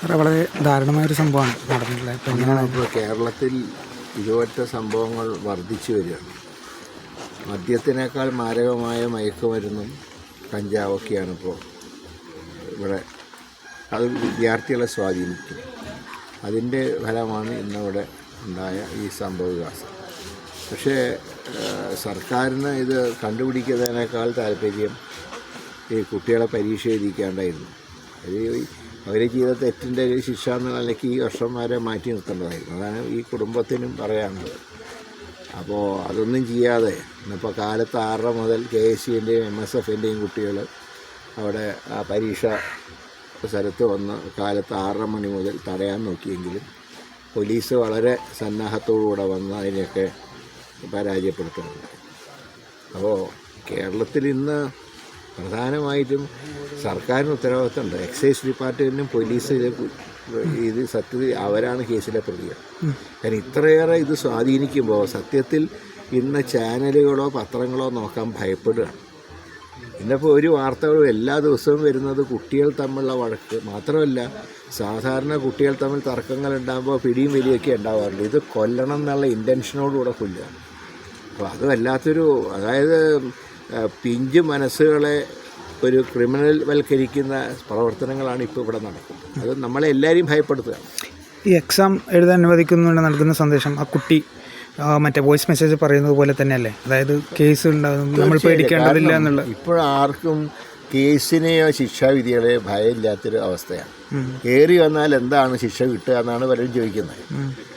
സാറേ വളരെ ദാരുണമായൊരു സംഭവമാണ് നടന്നിട്ടുള്ളത്. ഇപ്പം ഇപ്പോൾ കേരളത്തിൽ ഇതുപോലത്തെ സംഭവങ്ങൾ വർദ്ധിച്ചു വരികയാണ്. മദ്യത്തിനേക്കാൾ മാരകമായ മയക്കുമരുന്നും കഞ്ചാവൊക്കെയാണ് ഇപ്പോൾ ഇവിടെ അത് വിദ്യാർത്ഥികളെ സ്വാധീനിക്കും. അതിന്റെ ഫലമാണ് ഇന്നിവിടെ ഉണ്ടായ ഈ സംഭവവികാസം പക്ഷേ സർക്കാരിന് ഇത് കണ്ടുപിടിക്കുന്നതിനേക്കാൾ താല്പര്യം ഈ കുട്ടികളെ പരീക്ഷ എഴുതിക്കാണ്ടായിരുന്നു അത് അവർ ചെയ്ത തെറ്റിന്റെ ഒരു ശിക്ഷ എന്ന നിലയ്ക്ക് ഈ വർഷം വരെ മാറ്റി നിർത്തേണ്ടതായിരുന്നു. അതാണ് ഈ കുടുംബത്തിനും പറയാനുള്ളത്. അപ്പോൾ അതൊന്നും ചെയ്യാതെ ഇന്നിപ്പോൾ കാലത്ത് ആറര മുതൽ കെ എസ് സിന്റെയും എം എസ് എഫിന്റെയും കുട്ടികൾ അവിടെ പരീക്ഷ സ്ഥലത്ത് വന്ന് കാലത്ത് ആറര മണി മുതൽ തടയാൻ നോക്കിയെങ്കിലും പോലീസ് വളരെ സന്നാഹത്തോടുകൂടെ വന്ന് അതിനെയൊക്കെ പരാജയപ്പെടുത്തുന്നുണ്ട്. അപ്പോൾ കേരളത്തിൽ ഇന്ന് പ്രധാനമായിട്ടും സർക്കാരിന് ഉത്തരവാദിത്തമുണ്ട്. എക്സൈസ് ഡിപ്പാർട്ട്മെന്റും പോലീസ് ഇത് സത്യത്തിൽ അവരാണ് കേസിലെ പ്രതികൾ. കാരണം ഇത്രയേറെ ഇത് സ്വാധീനിക്കുമ്പോൾ സത്യത്തിൽ ഇന്ന് ചാനലുകളോ പത്രങ്ങളോ നോക്കാൻ ഭയപ്പെടുകയാണ്. ഇന്നിപ്പോൾ ഒരു വാർത്തകളും എല്ലാ ദിവസവും വരുന്നത് കുട്ടികൾ തമ്മിലുള്ള വഴക്ക്. മാത്രമല്ല സാധാരണ കുട്ടികൾ തമ്മിൽ തർക്കങ്ങൾ ഉണ്ടാകുമ്പോൾ പിടിയും വലിയൊക്കെ ഉണ്ടാവാറുണ്ട്. ഇത് കൊല്ലണം എന്നുള്ള ഇന്റൻഷനോടുകൂടെ കൊല്ലുകയാണ് അപ്പോൾ അത് വല്ലാത്തൊരു അതായത് പിഞ്ച് മനസ്സുകളെ ഒരു ക്രിമിനൽ വൽക്കരിക്കുന്ന പ്രവർത്തനങ്ങളാണ് ഇപ്പോൾ ഇവിടെ നടക്കുന്നത്. അത് നമ്മളെ എല്ലാവരെയും ഭയപ്പെടുത്തുക. ഈ എക്സാം എഴുതാൻ അനുവദിക്കുന്നുണ്ട് നൽകുന്ന സന്ദേശം ആ കുട്ടി മറ്റേ വോയിസ് മെസ്സേജ് പറയുന്നത് പോലെ തന്നെയല്ലേ? അതായത് കേസ് ഉണ്ടാകും നമ്മൾ പേടിക്കേണ്ടതില്ല എന്നുള്ള ഇപ്പോഴാർക്കും കേസിനെയോ ശിക്ഷാവിധികളെയോ ഭയമില്ലാത്തൊരു അവസ്ഥയാണ്. കയറി വന്നാൽ എന്താണ് ശിക്ഷ കിട്ടുക എന്നാണ് പലരും ചോദിക്കുന്നത്.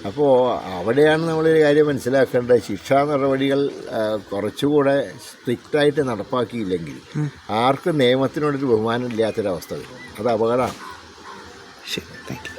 അപ്പോൾ അവിടെയാണ് നമ്മളൊരു കാര്യം മനസ്സിലാക്കേണ്ടത്. ശിക്ഷാ നടപടികൾ കുറച്ചുകൂടെ സ്ട്രിക്റ്റായിട്ട് നടപ്പാക്കിയില്ലെങ്കിൽ ആർക്കും നിയമത്തിനോടൊരു ബഹുമാനം ഇല്ലാത്തൊരവസ്ഥ വരും. അത് അപകടമാണ്. ശരി താങ്ക് യു